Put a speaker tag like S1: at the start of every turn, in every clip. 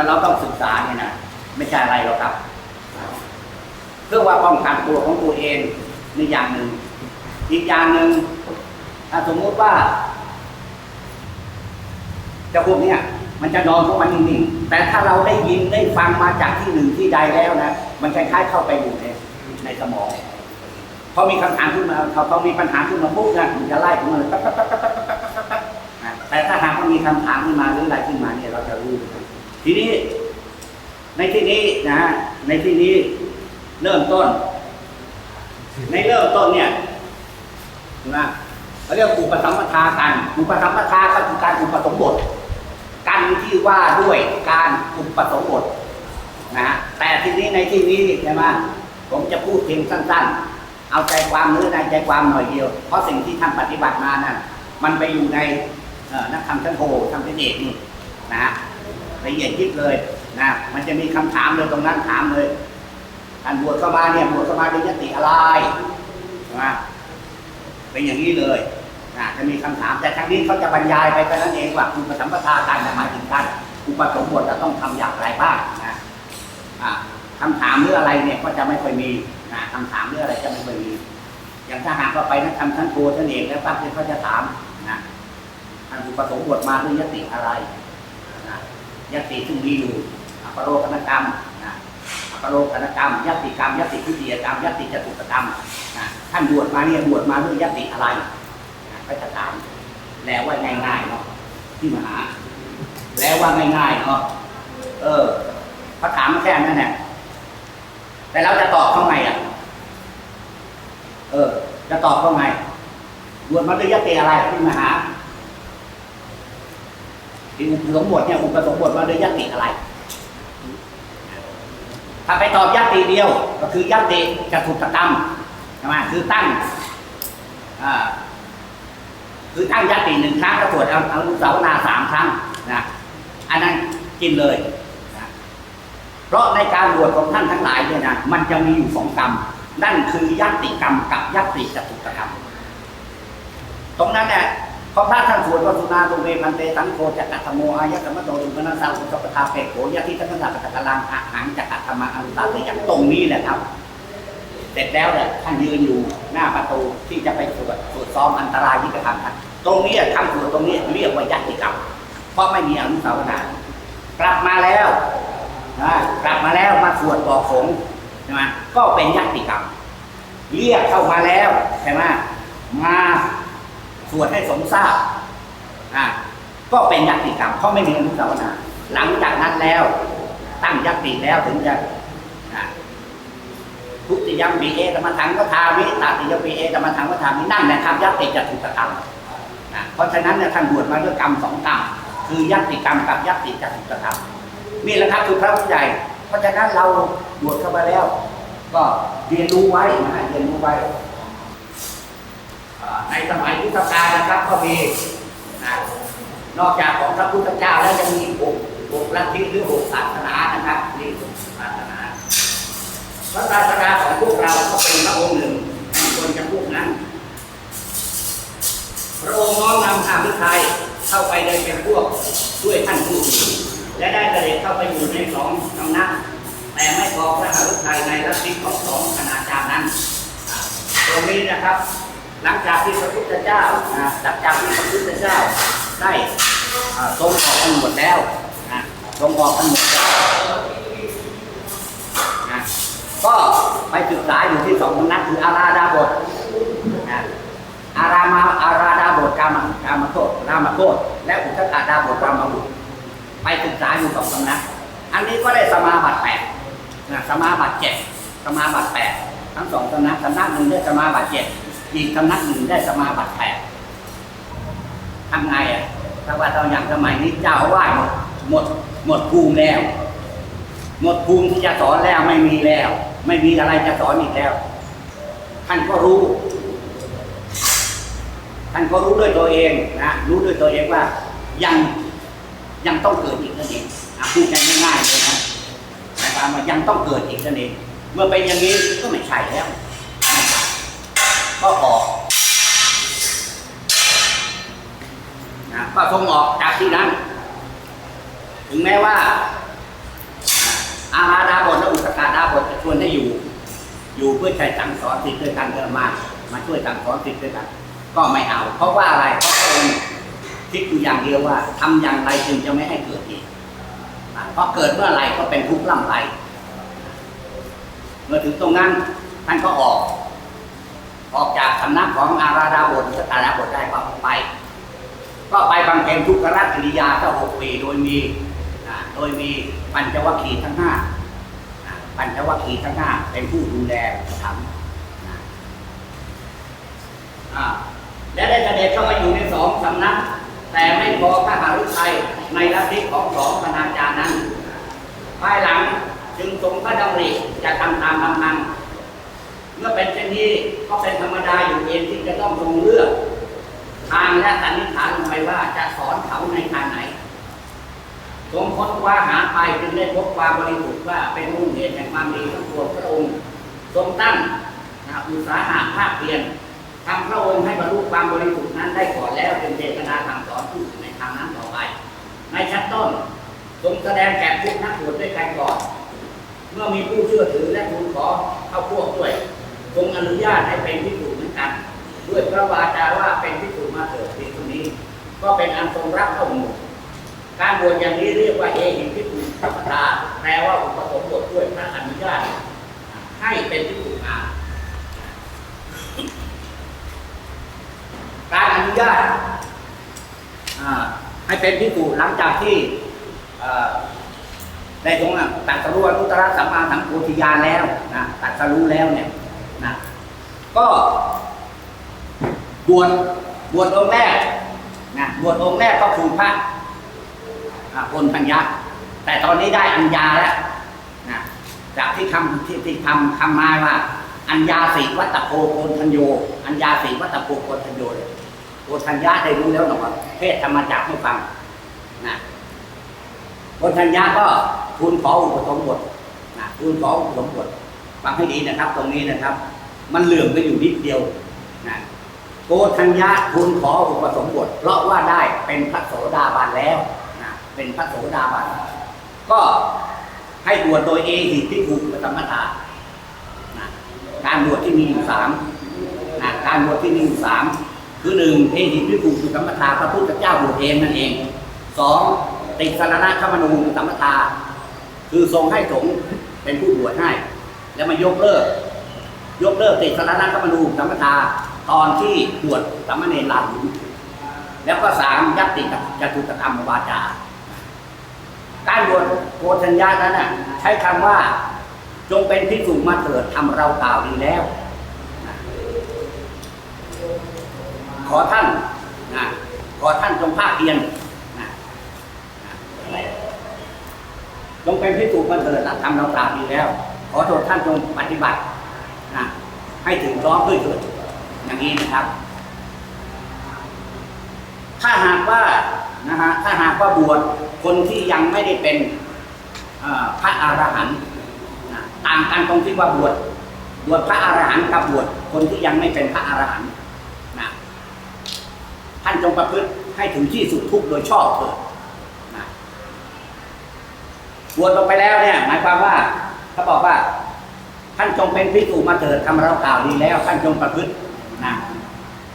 S1: ันเราต้องศึกษาเนี่ยนะไม่ใช่อะไรหรอกครับ เพื่อว่าป้องกันตัวของตัวเองในอย่างหนึ่ง อีกอย่างหนึ่งถ้าสมมุติว่าจะพวกเนี้ยมันจะนอนเข้ามันนิ่งๆแต่ถ้าเราได้ยินได้ฟังมาจากที่หนึ่งที่ใดแล้วนะมันคล้ายๆเข้าไปอยู่ในในสมองพอมีคำถามขึ้นมาเขาเขามีปัญหาขึ้นมาปุ๊บนะมันจะไล่ของมัเลยแต่ถ้าหากว่ามีคำถามขึ้นมาหรืออะไรขึ้นมาเนี่ยเราจะรู้ ทีนี้ในที่นี้นะฮะในที่นี้เริ่มต้น ในเริ่มต้นเนี่ยนะเขาเรียกอุปสัมปทากัน อุปสัมปทาก็คือการอุปสมบท กันที่ว่าด้วยการอุปสมบทนะฮะแต่ทีนี้ในที่นี้ใช่ไหมผมจะพูดเพียงสั้น ๆ เอาใจความเนื้อในใจความหน่อยเดียว เพราะสิ่งที่ท่านปฏิบัติมานั้นมันไปอยู่ในนักธรรมชั้นโทธรรมชั้นเอกนี่นะฮะ ละเอียดยิบเลยนะมันจะมีคำถามเลยตรงนั้นถามเลยท่านบวชเข้ามาเนี่ยบวชเข้ามาด้วยยติอะไรใช่ไหมเป็นอย่างนี้เลยนะจะมีคำถามแต่ทางนี้เขาจะบรรยายไปแค่นั้นเองว่าอุณประสัมปทาการหมายถึงการอุปสมบทจะต้องทำอย่างไรบ้างนะอ่าคำถามเรื่องอะไรเนี่ยก็จะไม่ค่อยมีนะคำถามเรื่องอะไรจะไม่ค่อยมีอย่างถ้าหากว่าไปนักธรรมชั้นโทชั้นเอกแล้วปั๊บเนี่ยเขาจะถามนะท่านอุปสมบทมาด้วยยติอะไร ยติซึ่งมีอยู่อปโรกนกรรมนะอปโรกนกรรมยติกรรมยติทุติยกรรมยติจตุกรรมนะท่านบวชมาเนี่ยบวชมาด้วยยติอะไรนะก็จะถามแล้วว่าง่ายๆเนาะที่มหา แล้วว่าง่ายๆเนาะเออเขาถามแค่นั้นแหละแต่เราจะตอบเขาไงอะ เออ จะตอบเขาไงบวชมาด้วยยติอะไรที่มหา ที่อุปสมบทเนี่ยอุปสมบทมาด้วยยัติอะไร ถ้าไปตอบยัติเดียว ก็คือยัติจตุตกรรมใช่ไหมคือตั้งคือตั้งยัติหนึ่งครั้งแล้วตรวจเอาเอาสาวนาสามครั้งนะอันนั้นกินเลยนะเพราะในการบวชของท่านทั้งหลายเนี่ยนะมันจะมีอยู่สองกรรม นั่นคือยัตติกรรมกับยัตติจตุตกรรม ตรงนั้นเนี่ย พอพระท่านสวดวัสุนาตุเวพันเตสังโฆจักกัตโมอายะกรรมโตรุมนัสสาอุสปทาเปกโขยะทิทังสัพพะตะลังอะหังจักกัตมาอนุตาติอย่างตรงนี้แหละครับ เสร็จแล้วเนี่ยท่านยืนอยู่หน้าประตูที่จะไปสวดสวดซ้อมอันตรายที่กระทำท่านตรงนี้ทำสวดตรงนี้เรียกว่ายัตติกรรมเพราะไม่มีอนุสาวนากลับมาแล้วนะกลับมาแล้วมาสวดบอกสงฆ์ใช่ไหมก็เป็นยัตติกรรม เรียกเข้ามาแล้วใช่ไหมมา สวดให้สมทราบอ่าก็เป็นยัตติกรรมเพราะไม่มีอนุสาวนาหลังจากนั้นแล้ว ตั้งยัตติแล้วถึงจะทุติยมปีเอธรรมทังก็ทาวิตาติยมปีเอธรรมทังก็ทาวินั่นแหละครับยัตติจะถูกกรรมนะเพราะฉะนั้นเนี่ยท่านบวชมาด้วยกรรมสองกรรมคือยัตติกรรมกับยัตติจะถูกกรรมนี่แหละครับคือพระผู้ใหญ่ เพราะฉะนั้นเราบวชเข้ามาแล้ว ก็เรียนรู้ไว้นะเรียนรู้ไว้ ในสมัยพุทธกาลนะครับก็มีนอกจากของพระพุทธเจ้าแล้วยังมีหกหกลัทธิหรือหกศาสนานะครับนี่หกศาสนาพระศาสนาของพวกเราก็เป็นพระองค์หนึ่งแห่งคนจำพวกนั้น พระองค์น้อมนำทางพิไทยเข้าไปในเป็นพวกด้วยท่านผู้อื่นและได้เสด็จเข้าไปอยู่ในสองสำนักแต่ไม่พอพระหฤทัยในลัทธิของสองคณาจารย์นั้น ตรงนี้นะครับ หลังจากที่พระพุทธเจ้านะหลังจากที่พระพุทธเจ้าได้ทรงออกกันหมดแล้วนะทรงออกกันหมดแล้วนะก็ไปศึกษาอยู่ที่สองสำนักคืออาราดาบทนะอารามาอาราดาบทกามกามโทษรามโทษและอุทกาดาบทรามบุตรไปศึกษาอยู่สองสำนัก อันนี้ก็ได้สมาบัติแปดนะสมาบัติเจ็ดสมาบัติแปดทั้งสองสำนักสำนักหนึ่งได้สมาบัติเจ็ด อีกสำนักหนึ่งได้สมาบัติแปดทำไงอะถ้าว่าตอนอย่างสมัยนี้เจ้าอาว่าสหมดหมดภูมิแล้ว หมดภูมิที่จะสอนแล้วไม่มีแล้ว ไม่มีอะไรจะสอนอีกแล้ว ท่านก็รู้ ท่านก็รู้ด้วยตัวเองนะรู้ด้วยตัวเองว่ายังยังต้องเกิดอีกนั่นเองพูดกันง่ายๆเลยนะหมายความว่ายังต้องเกิดอีกนั่นเองเมื่อเป็นอย่างนี้ก็ไม่ใช่แล้ว ก็ออกนะก็ส่งออกจากที่นั้น ถึงแม้ว่า อาราดาบทและอุตกาดาบทจะชวนให้อยู่ อยู่เพื่อใช้สั่งสอนติดด้วยกันเยอะมามาช่วยสั่งสอนติดด้วยกัน ก็ไม่เอา เพราะว่าอะไรเพราะเป็นคิดอยู่อย่างเดียวว่า ทำอย่างไรจึงจะไม่ให้เกิดอีกเพราะเกิดเมื่อไรก็เป็นทุกข์ล่ำไรเมื่อถึงตรงนั้นท่านก็ออก ออกจากสำนักของอาราดาบทสตาราบทได้ก็ไป ก็ไปบำเพ็ญทุกขรัตกิริยาตั้งหกปีโดยมีโดยมีปัญจวัคคีย์ทั้งห้าปัญจวัคคีย์ทั้งห้าเป็นผู้ดูแลทำและได้เสด็จเข้ามาอยู่ในสองสำนัก แต่ไม่พอพระหฤทัยในลัทธิของสองคณาจารย์นั้น ภายหลังจึงทรงพระดำริจะทำตามลำพัง เมื่อเป็นเช่นนี้ก็เป็นธรรมดาอยู่เองที่จะต้องทรงเลือกทางและสันนิษฐานลงไปว่าจะสอนเขาในทางไหนทรงค้นคว้าหาไปจึงได้พบความบริสุทธิ์ว่าเป็นมูลเหตุแห่งความดีทั้งปวงพระองค์ทรงตั้งนะอุตสาหะภาคเพียรทำพระองค์ให้บรรลุความบริสุทธิ์นั้นได้ก่อนแล้วจึงเจตนาสั่งสอนผู้อื่นในทางนั้นต่อไป ในชั้นต้นทรงแสดงแก่พวกนักบวชด้วยกันก่อน เมื่อมีผู้เชื่อถือและทูลขอเข้าพวกด้วย ทรงอนุญาตให้เป็นพิสูจน์เหมือนกัน ด้วยพระวาจาว่าเป็นพิสูจน์มาเถิดเพียงนี้ ก็เป็นอันทรงรับเข้าหมู่การบวชอย่างนี้เรียกว่าเอหิพิสูจน์ธรรมดาแปลว่าอุปสมบทด้วยพระอนุญาตให้เป็นพิสูจน์มาการอนุญาตให้เป็นพิสูจน์หลังจากที่ได้ตรงตัดสรู้อนุตตรสัมมาสัมโพธิญาณแล้วนะตัดสรู้แล้วเนี่ย ก็บวชบวชองค์แรกนะบวชองค์แรกก็คือพระอาพลพัญญาแต่ตอนนี้ได้อัญญาแล้วนะจากที่คำที่ที่ทำคำมาว่า อัญญาสีวัตโพโกนทัญโย อัญญาสีวัตโพโกนทัญโยเลยโกนทัญญาได้รู้แล้วหนอเทศธรรมจักให้ฟังนะคนทัญญาก็ทูลขออุปสมบทนะทูลขออุปสมบทฟังให้ดีนะครับ ตรงนี้นะครับ มันเหลื่อมไปอยู่นิดเดียวนะโกทัญญาทูลขออุปสมบท เพราะว่าได้เป็นพระโสดาบันแล้วนะเป็นพระโสดาบันก็ให้บวชโดยเอหิพิภูมิธรรมทานะการบวชที่มีอยู่สามนะการบวชที่มีอยู่สามคือหนึ่งเอหิพิภูมิธรรมทาพระพุทธเจ้าบวชเองนั่นเองสองติสรณะขมนูธรรมทาคือทรงให้สงฆ์เป็นผู้บวชให้ แล้วมายกเลิก ยกเลิกติสรณะขมนูธรรมทาตอนที่บวชสามเณรลาหุนแล้วก็สามยัตติจตุตกรรมวาจา การบวชโพชัญญานั้นน่ะใช้คำว่าจงเป็นพิสุมาเถิดทำเรากล่าวดีแล้ว ขอท่านนะขอท่านจงภาคเพียรนะนะจงเป็นพิสุมาเถิดทำเรากล่าวดีแล้ว ขอโทษท่านจงปฏิบัติ ให้ถึงพร้อมด้วยเถิดอย่างนี้นะครับ ถ้าหากว่านะฮะถ้าหากว่าบวชคนที่ยังไม่ได้เป็นพระอรหันต์ต่างกันตรงที่ว่าบวชบวชพระอรหันต์กับบวชคนที่ยังไม่เป็นพระอรหันต์นะท่านจงประพฤติให้ถึงที่สุดทุกโดยชอบเถิดนะบวชลงไปแล้วเนี่ยหมายความว่าเขาบอกว่า ท่านจงเป็นพิสูจมาเถิดทำเรากล่าวดีแล้ว ท่านจงประพฤตินะ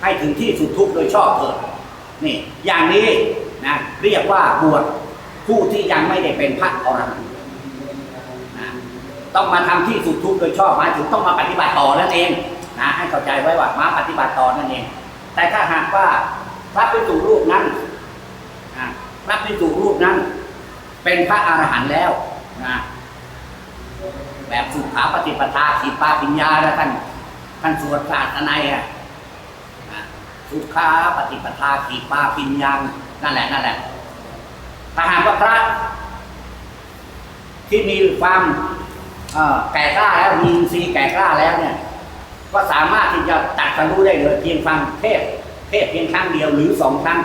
S1: ให้ถึงที่สุดทุกโดยชอบเถิดนี่อย่างนี้นะเรียกว่าบวชผู้ที่ยังไม่ได้เป็นพระอรหันต์นะต้องมาทำที่สุดทุกโดยชอบหมายถึงต้องมาปฏิบัติต่อนั่นเองนะให้เข้าใจไว้ว่ามาปฏิบัติต่อนั่นเอง แต่ถ้าหากว่าพระภิกษุรูปนั้นนะพระภิกษุรูปนั้น เป็นพระอรหันต์แล้วนะ แบบสุขาปฏิปทาขีปาปิญญาแล้วท่านท่านสวดศาสตร์ในอะนะสุขาปฏิปทาขีปาปิญญังนั่นแหละนั่นแหละถ้าหากว่าพระ ที่มีความแก่กล้าแล้วมีอินทรีแก่กล้าแล้วเนี่ย ก็สามารถที่จะตัดสรู้ได้เลยเพียงฟังเทศเทศเพียงครั้งเดียวหรือสองครั้ง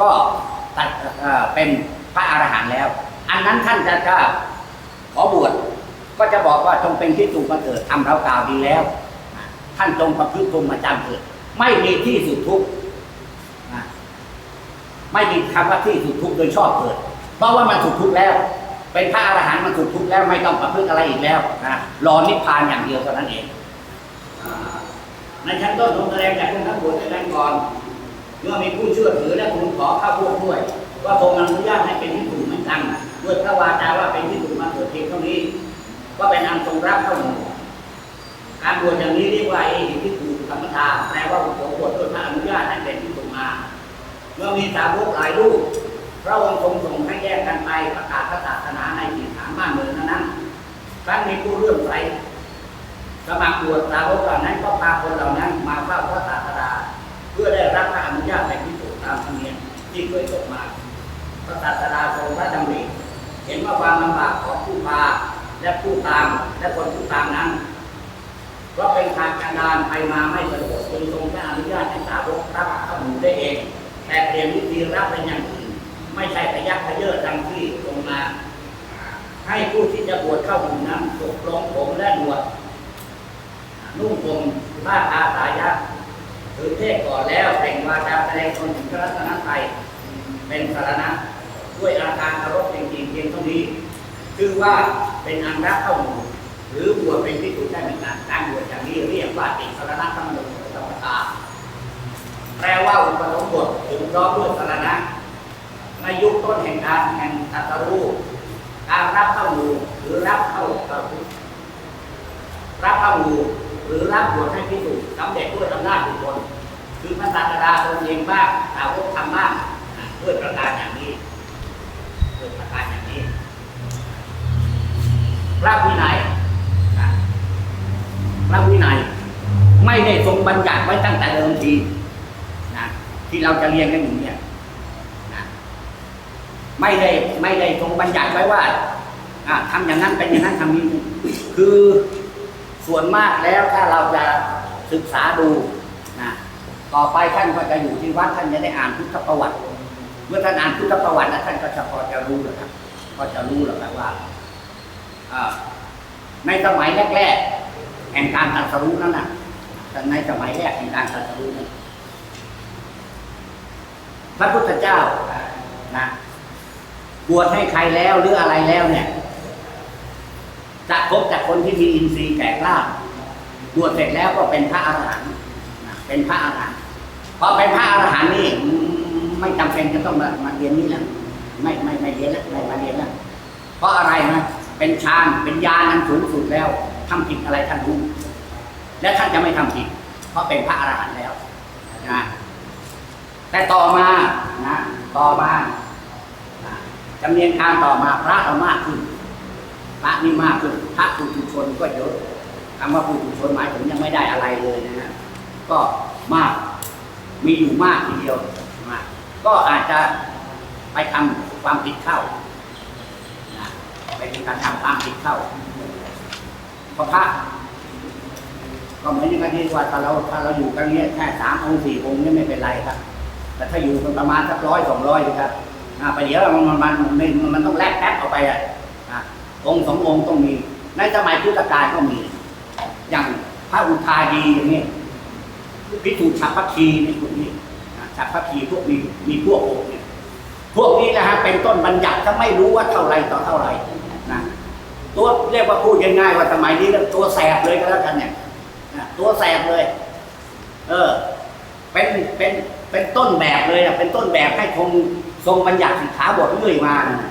S1: ก็ตัดเเป็นพระอรหันต์แล้ว อันนั้นท่านจะก็ขอบวช ก็จะบอกว่าจงเป็นที่สุมาเถิดทำเรากล่าวดีแล้ว ท่านจงประพฤติพรหมจรรย์เถิดไม่มีที่สุดทุกข์ไม่มีคำว่าที่สุดทุกข์โดยชอบเกิด เพราะว่ามันสุดทุกข์แล้ว เป็นพระอรหันต์มันสุดทุกข์แล้วไม่ต้องประพฤติอะไรอีกแล้วนะรอนิพพานอย่างเดียวเท่านั้นเองในชั้นต้นทรงแสดงจากคุณทั้งบวชด้วยกันก่อน เมื่อมีผู้เชื่อถือและทูลขอเข้าพวกด้วย ว่าทรงอนุญาตให้เป็นที่ถูกเหมือนกันด้วยพระวาจาว่าเป็นที่ถูกมาเกิดเพียงเท่านี้ ก็เป็นอันทรงรับเข้าหมู่การบวชอย่างนี้เรียกว่าเอหิที่ถูกธรรมทาแปลว่าผมบวชโดยพระอนุญาตให้เป็นที่ถูกมา เมื่อมีสาวกหลายรูปพระองค์ทรงส่งให้แยกกันไปประกาศพระศาสนาในถิ่นฐานบ้านเมืองนั้นครั้งมีผู้เลื่อมใสสมัครบวชสาวกเหล่านั้นก็พาคนเหล่านั้นมาเฝ้าพระศาสดา เพื่อได้รับพระอนุญาตเป็นที่ถูกตามธรรมเนียมที่เคยตกมาพระศาสดาทรงพระดำริเห็นว่าความลำบากของผู้พา และผู้ตามและคนผู้ตามนั้นเพราะเป็นทางการดานไปมาไม่สะดวกจึงทรงพระอนุญาตให้สาวกรับข้าหมู่ได้เอง แต่เปลี่ยนวิธีรับเป็นอย่างอื่นไม่ใช่พยักพเยอะดังที่ทรงมาให้ผู้ที่จะบวชเข้าหมู่นั้นตกลงผมและบวชนุ่งผมผ้าอาสายะถือเทศก่อนแล้วแต่งวาจาแสดงตนถึงพระรัตนตรัยเป็นสารณะด้วยอาการเคารพจริงๆเพียงเท่านี้ คือว่า เป็นอันรับเข้าหมู่หรือบวชเป็นที่ถูกได้เหมือนกันการบวชอย่างนี้เรียกว่าติสารณะธรรมดงธรรมตาแปลว่าอุปสมบทถึงร้อมด้วยสารณะในยุคต้นแห่งการแห่งตรัสรู้การรับเข้าหมู่หรือรับเข้าตรัสรู้รับเข้าหมู่หรือรับบวชให้พิสูจน์สำเร็จด้วยอำนาจบุคคลคือพระศาสดาตนเองบ้างสาวกทำบ้างด้วยประการอย่างนี้ พระวินัยพระวินัย ไม่ได้ทรงบัญญัติไว้ตั้งแต่เดิมทีนะที่เราจะเรียนกันอยู่เนี่ยนะไม่ได้ไม่ได้ทรงบัญญัติไว้ว่าอะทำอย่างนั้นเป็นอย่างนั้นทำนี้คือส่วนมากแล้วถ้าเราจะศึกษาดูนะต่อไปท่านก็จะอยู่ที่วัดท่านจะได้อ่านพุทธประวัติ เมื่อท่านอ่านพุทธประวัติแล้วท่านก็จะพอจะรู้แล้วครับ ก็จะรู้แล้วครับว่า ในสมัยแรกๆแห่งการตรัสรู้นั้นนะแต่ในสมัยแรกแห่งการตรัสรู้นั้นพระพุทธเจ้านะบวชให้ใครแล้วหรืออะไรแล้วเนี่ยจะพบจากคนที่มีอินทรีย์แก่กล้าบวชเสร็จแล้วก็เป็นพระอรหันต์เป็นพระอรหันต์พอเป็นพระอรหันต์นี่ไม่จำเป็นจะต้องมามาเรียนนี่แล้วไม่ไม่ไม่เรียนแล้วไม่มาเรียนแล้วเพราะอะไรนะ เป็นฌานเป็นญาณอันสูงสุดแล้วทำผิดอะไรท่านรู้และท่านจะไม่ทำผิด เพราะเป็นพระอรหันต์แล้วนะแต่ต่อมานะต่อมาจำเนียนการต่อมาพระเรามากขึ้นพระนี่มากขึ้นพระปุถุชนก็เยอะคำว่าปุถุชนหมายถึงยังไม่ได้อะไรเลยนะฮะก็มากมีอยู่มากทีเดียวมากก็อาจจะไปทำความผิดเข้า ไปมีการทำความผิดเข้าเพราะพระก็เหมือนอย่างที่ว่าถ้าเราถ้าเราอยู่กันเนี้ยแค่สามองค์สี่องค์นี่ไม่เป็นไรครับ แต่ถ้าอยู่กันประมาณสักร้อยสองร้อยครับอ่าไปเดี๋ยวมันมันมันมันมันต้องแลกแป๊บออกไปอะอะองค์สององค์ต้องมี ในสมัยพุทธกาลก็มี อย่างพระอุทายีอย่างนี้พิจูฉับพัคีในพวกนี้อะฉับพัคีพวกนี้มีพวกองค์เนี่ยพวกนี้นะฮะเป็นต้นบัญญัติถ้าไม่รู้ว่าเท่าไรต่อเท่าไร ตัวเรียกว่าพูดง่ายๆว่าสมัยนี้ตัวแสบเลยก็แล้วกันเนี่ยตัวแสบเลย เออ เป็นเป็นเป็นต้นแบบเลยนะเป็นต้นแบบให้คงทรงบัญญัติสิกขาบทเรื่อยมานะ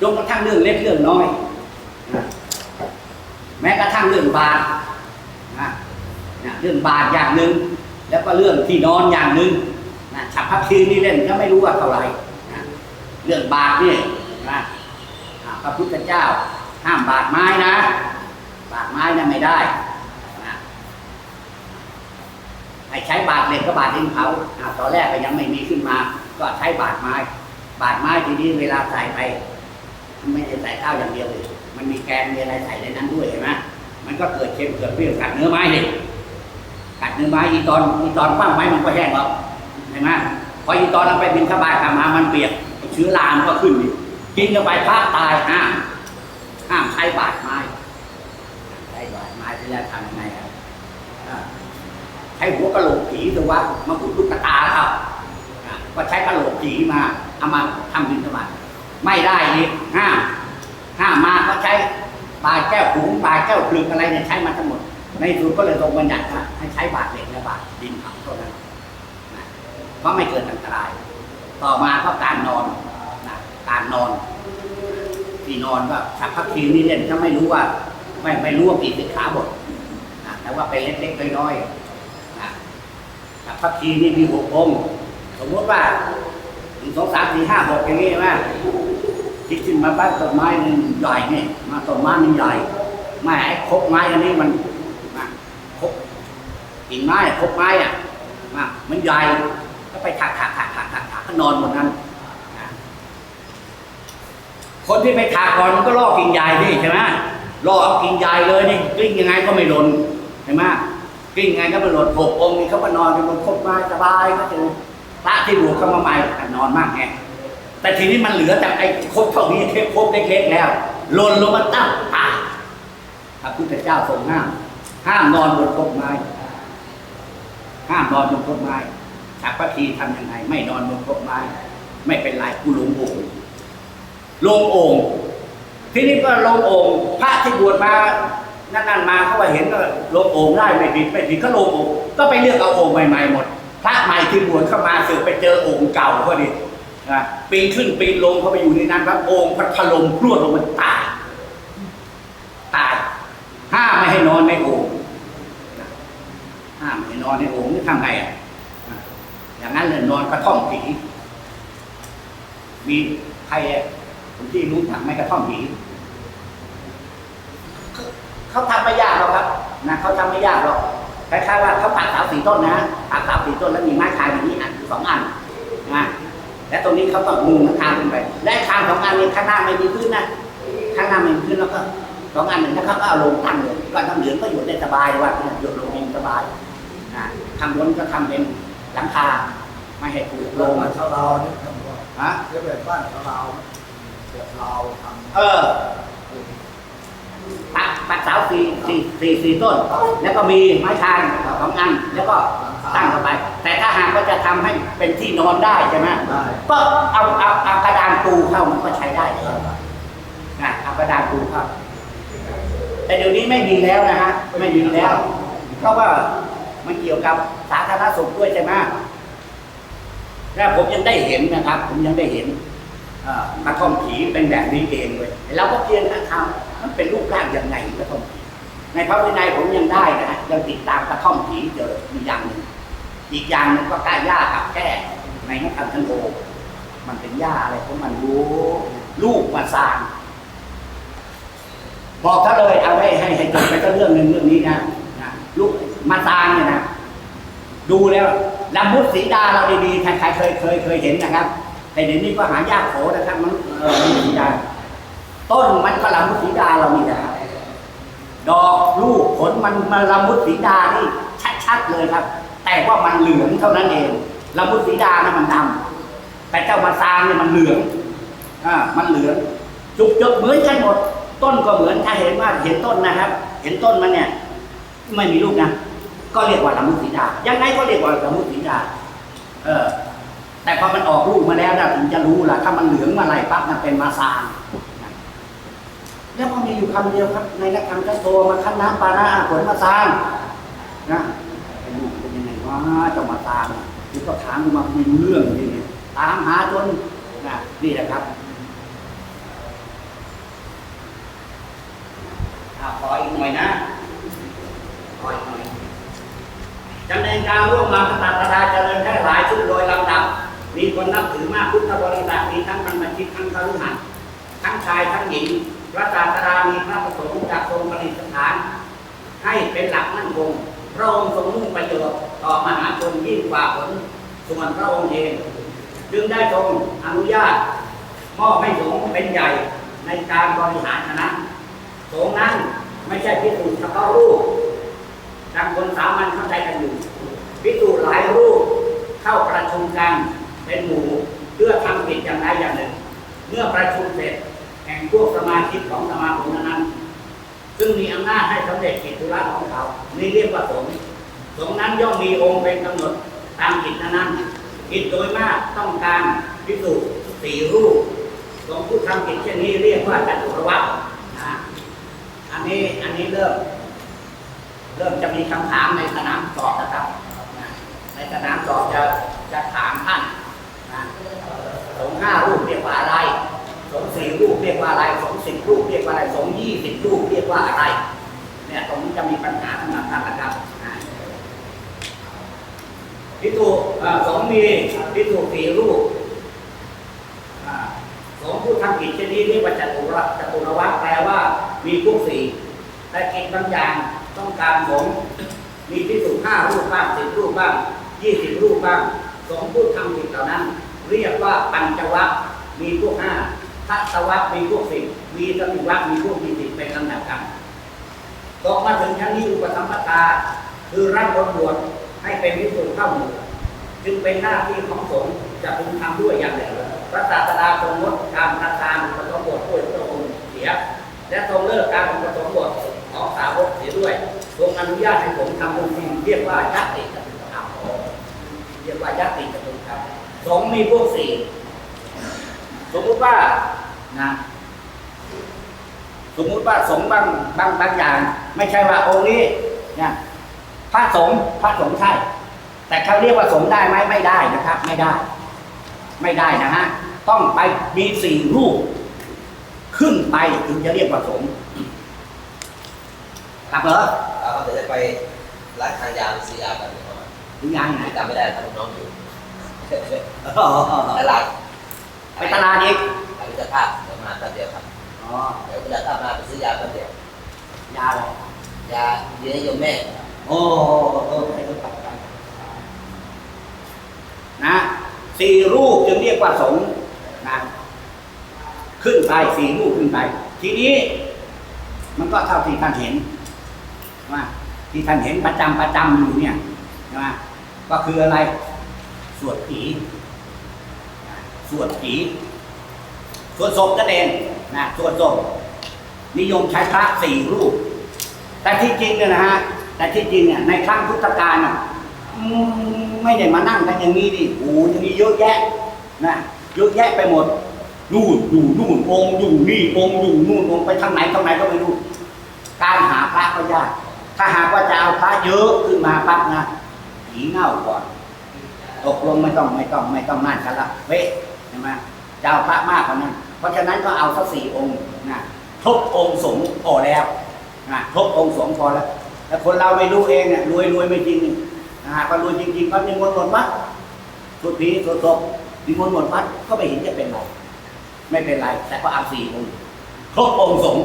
S1: จนกระทั่งเรื่องเล็กเรื่องน้อยนะแม้กระทั่งเรื่องบาทนะนะเรื่องบาทอย่างหนึ่งแล้วก็เรื่องที่นอนอย่างหนึ่งนะฉับพักคีนี่เล่นก็ไม่รู้ว่าเท่าไหร่นะเรื่องบาทนี่นะ พระพุทธเจ้า ห้ามบาทไม้นะ บาดไม้นั่นไม่ได้นะให้ใช้บาดเหล็กก็บาดดินเผาตอนแรกก็ยังไม่มีขึ้นมา ก็ใช้บาดไม้ บาดไม้ทีนี้เวลาใส่ไปไม่ใช่ใส่ข้าวอย่างเดียวเลย มันมีแกงมีอะไรใส่ในนั้นด้วยเห็นไหมมันก็เกิดเค็มเกิดเปรี้ยวกัดเนื้อไม้เลยกัดเนื้อไม้อีตอนอีตอนปั้งไม้มันก็แห้งหรอกเห็นไหมพออีตอนเราไปบินขบายกลับมามันเปียกเชื้อรามันก็ขึ้นอีก กินเข้าไปพระตายห้ามห้ามใช้บาดไม้ใช้บาดไม้ที่แล้วทำยังไงครับใช้หัวกะโหลกผีตัววะมาขุดลูกกระตาครับอ่าก็ใช้กะโหลกผีมาเอามาทำบินสบายไม่ได้นี่ห้ามห้ามมาก็ใช้ปลายแก้วขุงปลายแก้วคลึงอะไรเนี่ยใช้มาทั้งหมด ในสุดก็เลยลงบัญญัติว่าให้ใช้บาทเหล็กและบาทดินเผาเท่านั้นเพราะไม่เกิดอันตราย ต่อมาก็การนอน การนอนที่นอนก็ฉับพักทีนี่เล่นก็ไม่รู้ว่า ไม่ไม่รู้ว่าปีสิกขาบทนะแต่ว่าเป็นเล็กๆน้อยๆนะฉับพักทีนี่มีหกองค์สมมติว่าหนึ่งสองสามสี่ห้าหกอย่างนี้ว่าคิดขึ้นมาบ้านต้นไม้หนึ่งใหญ่เนี่ยมาต้นไม้มันใหญ่ไม่ไอ้คบไม้อันนี้มันนะคบกิ่งไม้คบไม้อะนะมันใหญ่ก็ไปถักถักถักถักถักถักก็นอนบนนั้น คนที่ไปถากก่อนมันก็ล่อกิ่งใหญ่ดิใช่ไหมล่อเอากิ่งใหญ่เลยนี่กลิ้งยังไงก็ไม่หล่นเห็นไหมกลิ้งยังไงก็ไม่หล่นหกองค์นี่เขาก็นอนกันบนคบไม้สบายก็จอพระที่บวชเข้ามาใหม่นอนมากไงแต่ทีนี้มันเหลือจากไอ้คบเท่านี้แค่คบเล็กๆแล้วหล่นลงมาตั้งตายพระพุทธเจ้าทรงห้ามห้ามนอนบนคบไม้ห้ามนอนบนคบไม้ฉากพระทีทำยังไงไม่นอนบนคบไม้ ไม่เป็นไรกูหลงโอ่ง ลงโอ่งทีนี้ก็ลงโอ่งพระที่บวชมานั่นๆมาเขาว่าเห็นก็ลงโอ่งได้ไม่ผิดไม่ผิดก็ลงโอ่งก็ไปเลือกเอาโอ่งใหม่ๆหมดพระใหม่ที่บวชเข้ามาเสือไปเจอโอ่งเก่าก็ดินะปีนขึ้นปีนลงเขาไปอยู่ในนั้นครับโอ่งพัดพลมพรวดลงมาตายตายห้ามไม่ให้นอนในโอ่งห้ามไม่ให้นอนในโอ่งนี่ทำไงอะอย่างนั้นเลยนอนกระท่อมผีมีใครอะ ที่รู้จักไหมกระท่อมผีเขาเขาทำไม่ยากหรอกครับนะเขาทำไม่ยากหรอกคล้ายๆว่าเขาปักเสาสี่ต้นนะปักเสาสี่ต้นแล้วมีไม้คายอย่างนี้อันสองอันนะและตรงนี้เขาก็มุงคางขึ้นไป และคางสองอันนี้ข้างหน้าไม่มีพื้นนะข้างหน้าไม่มีพื้นแล้วก็สองอันหนึ่งแล้วเขาก็เอาลงตั้งเลยก็ทำเหลืองก็อยู่ได้สบายว่าเนี่ยหยดลงเองสบายอ่าทำบนก็ทำเป็นหลังคาไม่ให้ถูกล
S2: โรง
S1: ง
S2: งานชาวเราเนี่ยทำว่า
S1: ฮะ
S2: เรียกแบบบ้านชาวเราแบบ เราทำ
S1: เออปักปักเสาสี่สี่สี่สี่ต้น แล้วก็มีไม้คานสองอันแล้วก็ตั้งเข้าไป แต่ถ้าหากว่าจะทำให้เป็นที่นอนได้ใช่ไหม
S2: ได้
S1: ก็เอาเอาเอากระดานปูเข้ามันก็ใช้ได้เลยนะเอากระดานปูเข้าแต่เดี๋ยวนี้ไม่มีแล้วนะฮะไม่มีแล้วเพราะว่ามันเกี่ยวกับสาธารณสุขด้วยใช่ไหมแล้วผมยังได้เห็นนะครับ ผมยังได้เห็น เอ่อกท่อมผีเป็นแบบนี้เองเลยเราก็เพียงแค่ทำมันเป็นรูปร่างยังไงกระท่อมผีในพระวินัยผมยังได้นะยังติดตามกระท่อมผีเจอมีอย่างหนึ่งอีกอย่างนึงก็กล้าหญ้ากับแก้ในนักธรรมทันโอมันเป็นหญ้าอะไรของมันรู้ลูกมาสร้างบอกเขาเลยเอาไว้ให้ให้จบไปก็เรื่องหนึ่งเรื่องนี้นะนะลูกมาตางเนี่ยนะดูแล้วลำมุดสีดาเราดีๆใครๆเคยเคยเคยเห็นนะครับ แต่เดี๋ยวนี้ก็หายากโขนะครับมันเออมุสีดา ต้นมันก็ลำมุดสีดาเรานี่นะครับดอกลูกผลมันมาลำมุดสีดานี่ชัดๆเลยครับ แต่ว่ามันเหลืองเท่านั้นเองลำมุดสีดานะมันดำแต่เจ้ามาซางเนี่ยมันเหลืองอ่ามันเหลืองจุกจกเหมือนกันหมด ต้นก็เหมือนถ้าเห็นว่าเห็นต้นนะครับ เห็นต้นมันเนี่ย ไม่มีลูกนะก็เรียกว่าลำมุสีดายังไงก็เรียกว่าลำมุสีดา เออ แต่พอมันออกลูกมาแล้วนะถึงจะรู้ล่ะถ้ามันเหลืองมาอะไรปั๊บมันเป็นมาซางนแล้วก็มีอยู่คำเดียวครับ ในนักธรรมจะโตมาขั้นน้ำปานะผลมาซางนะเป็นลูกเป็นยังไงวะจะมาซางคือก็ถามมาคุยเรื่องนี่ตามหาจนนะนี่แหละครับอะขออีกหน่อยนะขออีกหน่อยจำเนินการร่วมมาพัฒนาดาเจริญแพร่หลายชุดโดยลำดับ มีคนนับถือมากพุทธบริษัทมีทั้งบรรพชิตทั้งคฤหัสถ์ทั้งชายทั้งหญิง พระศาสดามีพระประสงค์จากทรงประดิษฐาน ให้เป็นหลักมั่นคงพระองค์ทรงมุ่งประโยชน์ต่อมหาชนยิ่งกว่าผลส่วนพระองค์เองจึงได้ทรงอนุญาตมอบให้สงฆ์เป็นใหญ่ในการบริหารคณะสงฆ์นั้นไม่ใช่พิสูจน์เฉพาะรูปดังคนสามัญเข้าใจกันอยู่พิสูจน์หลายรูปเข้าประชุมกัน เป็นหมู่เพื่อทำกิจอย่างใดอย่างหนึ่ง เมื่อประชุมเสร็จแห่งพวกสมาชิกของสมาคมนั้นซึ่งมีอำนาจให้สำเร็จกิจธุระของเขา นี่เรียกว่าสงฆ์สงฆ์นั้นย่อมมีองค์เป็นกำหนดตามกิจนั้นกิจโดยมากต้องการพิสูจน์สี่รูปสงฆ์ผู้ทำกิจเช่นนี้เรียกว่าจัตุรวัตรนะอันนี้อันนี้เริ่ม เริ่มจะมีคำถามในสนามสอบนะครับในสนามสอบจะจะถามท่านนะสงฆ์ ห้ารูปเรียกว่าอะไร สงสี่รูปเรียกว่าอะไร สงสิบรูปเรียกว่าอะไร สงยี่สิบรูปเรียกว่าอะไร เนี่ยตรงนี้จะมีปัญหาสำหรับท่านนะครับนะพิสูจน์เอ่อสงมีพิสูสี่รูปอ่าสงผู้ทำกิจชนิดนี้ว่าจตุรจตุรวัตแปลว่ามีพวกสี่แต่กิจบางอย่างต้องการสงมีพิสูห้ารูปบ้างสิบรูปบ้างยี่สิบรูปบ้างสงผู้ทำกิจเหล่านั้น เรียกว่าปัญจวัคมีพวกห้าทัตวัคมีพวกสิบมีสติวัคมีพวกมีสิบเป็นลำดับกันตกมาถึงชั้นนี้อุปสัมปทาคือร่างบทบวชให้เป็นวิสุทธิเข้าหมู่จึงเป็นหน้าที่ของสงฆ์จะพึงทำด้วยอย่างหนึ่งพระศาสดาทรงงดการประทานอุปสมบทด้วยพระองค์เสีย และทรงเลิกการอุปสมบทของสาวกเสียด้วยทรงอนุญาตให้ผมทำบุญจริงเรียกว่ายัตติจตุธรรมเรียกว่ายัตติจตุธรรม สงฆ์มีพวกสี่สมมติว่านะสมมุติว่าสงฆ์บางบางบางอย่าง ไม่ใช่ว่าองค์นี้เนี่ยพระสงฆ์พระสงฆ์ใช่ แต่เขาเรียกว่าสงฆ์ได้ไหมไม่ได้นะครับ ไม่ได้ ไม่ได้นะฮะต้องไปมีสี่รูป ขึ้นไปถึงจะเรียกว่าสงฆ์ครับเหรอ
S3: แล้วก็เดี๋ยวจะไปร้านทางยางซื้อยากันนะครับ
S1: ถึงยังไง
S3: จำไม่ได้ทำน้องอยู่
S1: อ๋อ
S3: ตลาด
S1: ไปตลาดอีก
S3: อภิธภาพเดี๋ยวมาแป๊บเดียวครับ
S1: อ๋อ
S3: เดี๋ยวพิธภาพมาไปซื้อยาแป๊บเดียวยา
S1: เลย
S3: ยาเยอะโยมแม่
S1: โอ้โอ้ไปไปไปนะสี่รูปจึงเรียกว่าสงฆ์นะขึ้นไปสี่รูปขึ้นไป ทีนี้ มันก็เท่าที่ท่านเห็นว่าที่ท่านเห็นประจำประจำอยู่เนี่ยใช่ไหมก็คืออะไรส วดผีสวดผีสวดศพนั่นเองนะสวดศพนิยมใช้พระสี่รูป แต่ที่จริงเนี่ยนะฮะแต่ที่จริงเนี่ยในครั้งพุทธกาลน่ะไม่ได้มานั่งกันอย่างนี้ดิโอ้โหจะมีเยอะแยะนะเยอะแยะไปหมดนู่นอยู่นู่นองอยู่นี่องอยู่นู่นองไปทางไหนทางไหนก็ไม่รู้การหาพระก็ยากถ้าหากว่าจะเอาพระเยอะขึ้นมาปั๊บนะผีเน่าก่อน ตกลงไม่ต้องไม่ต้องไม่ต้องนั่นกันละเว้ยใช่ไหมจะเอาพระมากกว่านั้น เพราะฉะนั้นก็เอาสักสี่องค์นะทบองค์สงฆ์พอแล้วนะทบองค์สงฆ์พอแล้วแต่คนเราไม่รู้เองเนี่ยรวยรวยไม่จริงนะฮะก็รวยจริงๆก็นิมนต์หมดวัดสุดผีสุดศพนิมนต์หมดวัดก็ไม่เห็นจะเป็นไรไม่เป็นไร แต่ก็เอาสี่องค์ทบองค์สงฆ์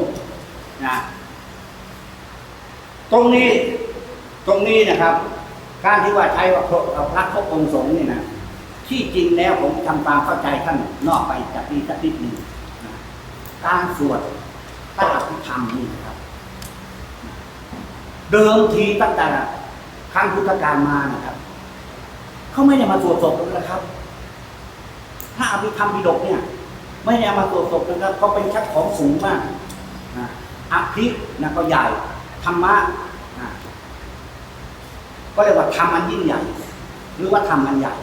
S1: นะตรงนี้ตรงนี้นะครับ การที่ว่าใช้ว่าพระพระครบองค์สงฆ์นี่นะที่จริงแล้วผมทำความเข้าใจท่านนอกไปจากนี้สักนิดหนึ่งการสวดพระอภิธรรมนี่นะครับ เดิมทีตั้งแต่ครั้งพุทธกาลมานะครับเขาไม่ได้มาสวดศพกันนะครับพระอภิธรรมปิฎกเนี่ย ไม่ได้เอามาสวดศพนนะครับเขาเป็นชักของสูงมากนะอภินะก็ใหญ่ธรรมะ ก็เรียกว่าทำมันยิ่งใหญ่ หรือว่าทำมันใหญ่